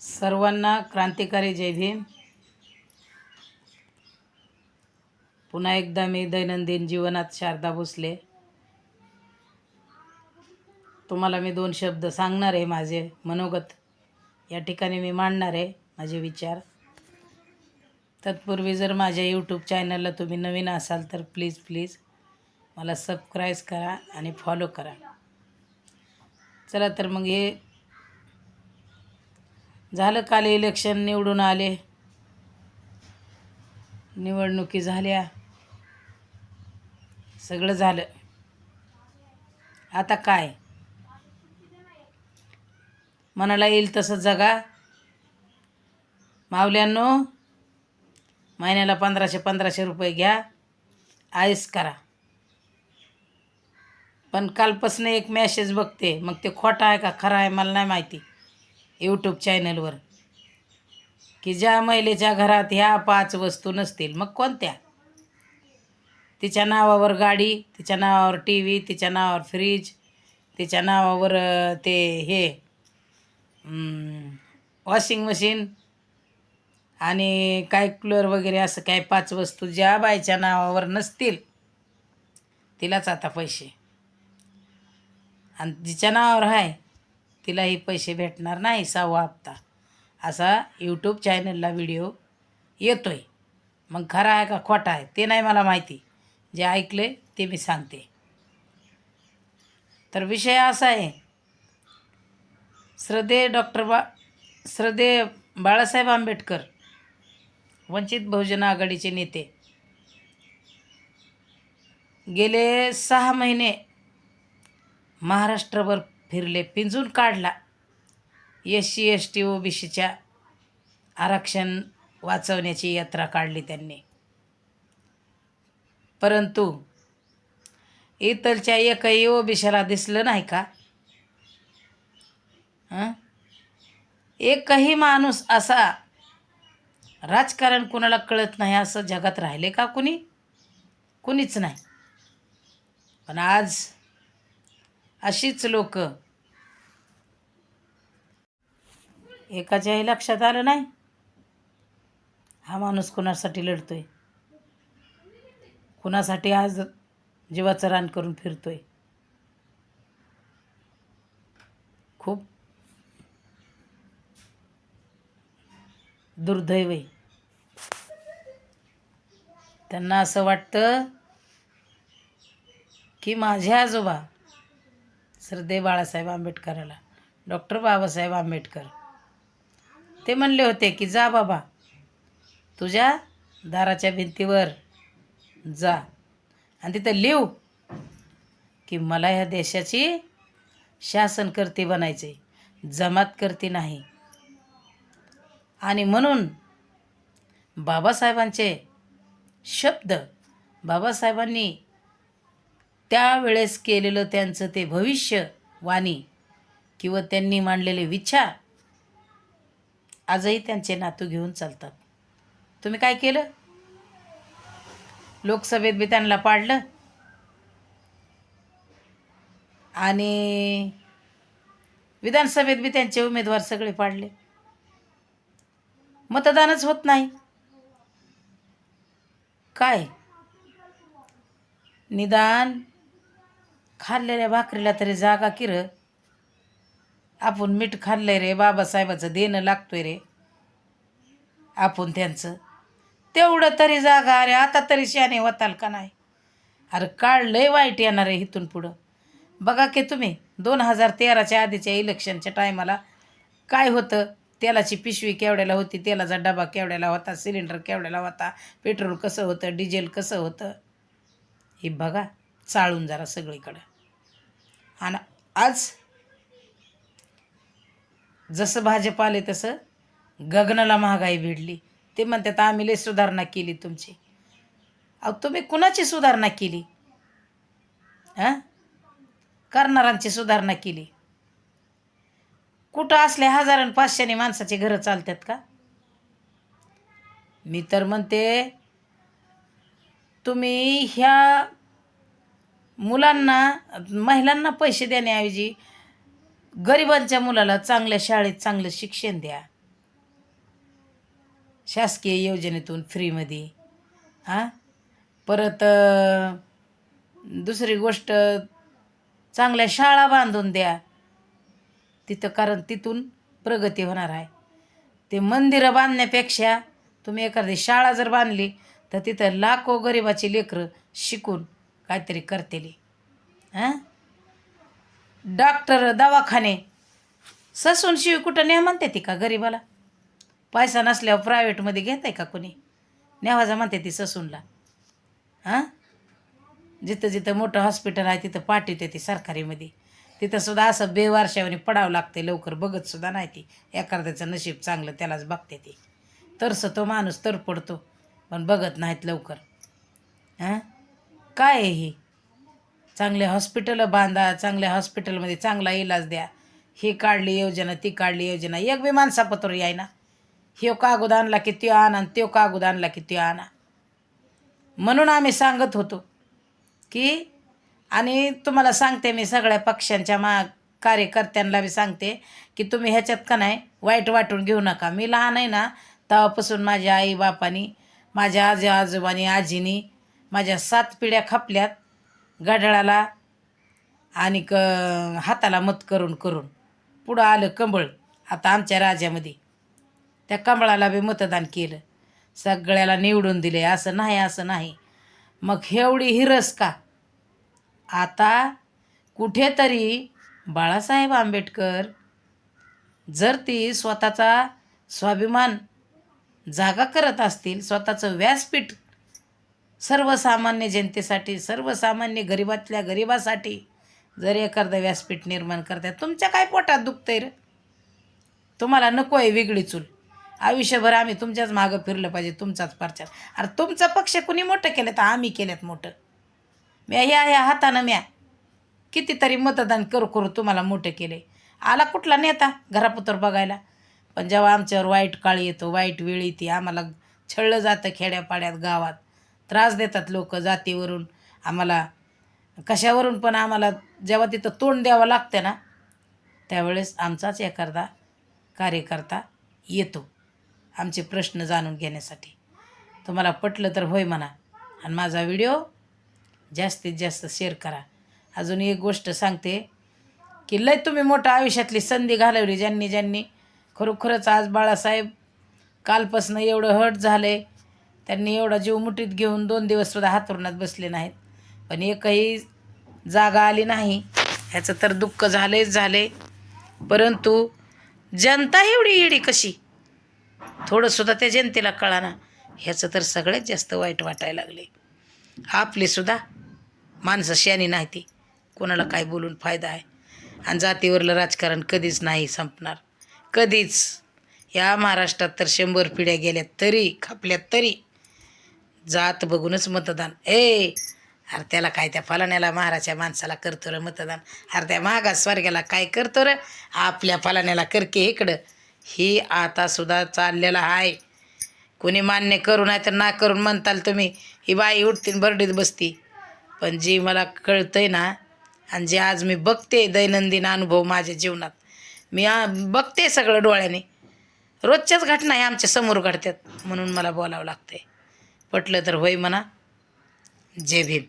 सर्वांना क्रांतिकारी जय भीम. पुन्हा एकदा मी दैनंदिन जीवनात शारदा भोसले. तुम्हाला मी दोन शब्द सांगणार आहे माझे मनोगत. या ठिकाणी मी मांडणार आहे माझे विचार. तत्पूर्वी जर माझ्या यूट्यूब चॅनलला तुम्ही नवीन असाल तर प्लीज प्लीज मला सबस्क्राईब करा आणि फॉलो करा. चला तर मग हे झालं काल इलेक्शन निवडून आले. निवडणुकी झाल्या. सगळं झालं. आता काय? मनाला येईल तसं जगा. मावल्यांनो महिन्याला पंधराशे पंधराशे रुपये घ्या. आईस करा. पण कालपासून एक मॅसेज बघते. मग ते खोटा आहे का खरा आहे मला नाही माहिती. यूट्यूब चॅनलवर की ज्या महिलेच्या घरात ह्या पाच वस्तू नसतील मग कोणत्या? तिच्या नावावर गाडी तिच्या नावावर टी व्ही तिच्या नावावर फ्रीज तिच्या नावावर ते हे वॉशिंग मशीन आणि काय कूलर वगैरे असं काय पाच वस्तू ज्या बायच्या नावावर नसतील तिलाच आता पैसे. आणि जिच्या नावावर आहे तिलाही पैसे भेटणार नाही सहावा हप्ता. असा यूट्यूब चॅनलला व्हिडिओ येतो आहे मग खरा आहे का खोटा आहे ते नाही मला माहिती. जे ऐकले ते मी सांगते. तर विषय असा आहे. श्रद्धे डॉक्टर बा श्रद्धे बाळासाहेब आंबेडकर वंचित बहुजन आघाडीचे नेते. गेले सहा महिने महाराष्ट्रभर फिरले पिंजून काढला. S C S T O B सीच्या आरक्षण वाचवण्याची यात्रा काढली त्यांनी. परंतु इतरच्या एकही ओ बी सीला दिसलं नाही का? एकही माणूस असा राजकारण कुणाला कळत नाही असं जगात राहिले का कुणी? कुणीच नाही. पण आज अशीच लोक. एकाच्याही लक्षात आलं नाही? हा माणूस कुणासाठी लढतोय? कुणासाठी आज जीवाचं रान करून फिरतोय? खूप दुर्दैव आहे. त्यांना असं वाटतं की माझे आजोबा श्रद्धे बाळासाहेब आंबेडकराला. डॉक्टर बाबासाहेब आंबेडकर. ते म्हणले होते की जा बाबा तुझ्या दाराच्या भिंतीवर जा. आणि तिथं लिहू की मला ह्या देशाची शासनकर्ती बनायचे जमातकर्ती नाही. आणि म्हणून बाबासाहेबांचे शब्द बाबासाहेबांनी त्यावेळेस केलेलं त्यांचं ते भविष्यवाणी किंवा त्यांनी मांडलेले विचार आजही त्यांचे नातू घेऊन चालतात. तुम्ही काय केलं? लोकसभेत बी त्यांना पाडलं. आणि विधानसभेत बी त्यांचे उमेदवार सगळे पाडले. मतदानच होत नाही. काय? निदान खाल्लेल्या भाकरीला तरी जागा किर. आपण मीठ खाल्लंय रे बाबासाहेबाचं देणं लागतोय रे. आपण त्यांचं. तेवढं तरी जागा अरे आता तरी शाने होताल का नाही? अरे काळ लय वाईट येणार आहे इथून पुढं. बघा की तुम्ही दोन हजार तेराच्या आधीच्या इलेक्शनच्या टायमाला काय होतं? तेलाची पिशवी केवढ्याला होती? तेलाचा डबा केवढ्याला होता? सिलेंडर केवढ्याला होता? पेट्रोल कसं होतं? डिझेल कसं होतं? हे बघा चाळून जरा सगळीकडं. आणि आज जसं भाजप आले तसं गगनाला महागाई भिडली ते म्हणतात आम्ही लय सुधारणा केली तुमची. अहो तुम्ही कुणाची सुधारणा केली? हां? करणारांची सुधारणा केली. कुठं असले हजार आणि पाचशेने माणसाची घरं चालतात का? मी तर म्हणते तुम्ही ह्या मुलांना महिलांना पैसे देण्याऐवजी गरिबांच्या मुलाला चांगल्या शाळेत चांगलं शिक्षण द्या. शासकीय योजनेतून फ्रीमध्ये. हां? परत दुसरी गोष्ट चांगल्या शाळा बांधून द्या. तिथं कारण तिथून प्रगती होणार आहे. ते मंदिरं बांधण्यापेक्षा तुम्ही एखादी शाळा जर बांधली तर तिथं लाखो गरिबाची लेकरं शिकून काहीतरी करतेली. हां? डॉक्टर दवाखाने ससून शिव कुठं न्या म्हणते ती का गरिबाला? पैसा नसल्यावर प्रायव्हेटमध्ये घेत आहे का कोणी? नेवाजा म्हणते ती ससूनला. हां? जिथं जिथं मोठं हॉस्पिटल आहे तिथं पाठवते ती सरकारीमध्ये. तिथंसुद्धा असं बेवारशावानी पडावं लागते लवकर बघतसुद्धा नाही ती. एखाद्याचं नशीब चांगलं त्यालाच बघते ती. तरसं तो माणूस तर पडतो पण बघत नाहीत लवकर. हां? काय आहे हे? चांगले हॉस्पिटल बांधा चांगल्या हॉस्पिटलमध्ये चांगला इलाज द्या. ही काढली योजना ती काढली योजना. एक बी माणसापत्र याय ना. ह्यो कागद आणला की त्यो आणा आणि त्यो कागद आणला की त्यो आणा. म्हणून आम्ही सांगत होतो की आणि तुम्हाला सांगते मी सगळ्या पक्षांच्या मा कार्यकर्त्यांना बी सांगते की तुम्ही ह्याच्यात का नाही वाईट वाटून घेऊ नका. मी लहान आहे ना तेव्हापासून माझ्या आई बापानी माझ्या आजी आजोबानी आजीनी माझ्या सात पिढ्या खपल्यात गाढळाला आणि क हाताला मत करून करून. पुढं आलं कंबळ. आता आमच्या राज्यामध्ये त्या कंबळाला बी मतदान केलं. सगळ्याला निवडून दिले. असं नाही असं नाही. मग एवढी हिरस का? आता कुठेतरी बाळासाहेब आंबेडकर जर ती स्वतःचा स्वाभिमान जागा करत असतील स्वतःचं व्यासपीठ सर्वसामान्य जनतेसाठी सर्वसामान्य गरिबातल्या गरिबासाठी जर एखादं व्यासपीठ निर्माण करताय तुमच्या काय पोटात दुखतंय रे? तुम्हाला नको आहे वेगळी चूल. आयुष्यभर आम्ही तुमच्याच मागं फिरलं पाहिजे तुमचाच प्रचार. अरे तुमचा पक्ष कुणी मोठं केलं तर आम्ही केल्यात मोठं? म्या ह्या ह्या हातानं म्या. कितीतरी मतदान करू करू तुम्हाला मोठं केले आला कुठला नेता घरापुतर बघायला? पण जेव्हा आमच्यावर वाईट काळ येतो वाईट वेळ येते आम्हाला छळलं जातं खेड्यापाड्यात गावात. त्रास देतात लोक जातीवरून. आम्हाला कशावरून पण आम्हाला जेव्हा तिथं तोंड द्यावं लागतं ना त्यावेळेस आमचाच एखादा कार्यकर्ता येतो आमचे प्रश्न जाणून घेण्यासाठी. तुम्हाला पटलं तर होय म्हणा. आणि माझा व्हिडिओ जास्तीत जास्त शेअर करा. अजून एक गोष्ट सांगते की लय तुम्ही मोठं आयुष्यातली संधी घालवली ज्यांनी ज्यांनी खरोखरच आज बाळासाहेब कालपासनं एवढं हट झालं आहे त्यांनी एवढा जीव मुठीत घेऊन दोन दिवससुद्धा हातरुणात बसले नाहीत. पण एकही जागा आली नाही ह्याचं तर दुःख झालेच झाले परंतु जनता एवढी इडी कशी? थोडंसुद्धा त्या जनतेला कळाना ह्याचं तर सगळ्यात जास्त वाईट वाटायला लागले आपलीसुद्धा माणसं शयानी नाही ती कोणाला काय बोलून फायदा आहे? आणि जातीवरलं राजकारण कधीच नाही संपणार. कधीच. या महाराष्ट्रात तर शंभर पिढ्या गेल्यात तरी खापल्यात तरी. जात बघूनच मतदान. ए अरे त्याला काय त्या फलाण्याला महाराच्या माणसाला करतो रे मतदान. अरे त्या मागास स्वर्गाला काय करतो रे? आपल्या फलाण्याला करके इकडं. ही आता सुद्धा आहे कोणी मान्य करू नाही तर ना करून म्हणताल तुम्ही. ही बाई उठतीन बरडीत बसती. पण जी मला कळतंय ना आणि जे आज मी बघते दैनंदिन अनुभव माझ्या जीवनात मी बघते सगळं डोळ्याने. रोजच्याच घटना हे आमच्यासमोर घडतात म्हणून मला बोलावं लागतंय. पटलं तर होय म्हणा. जय भीम.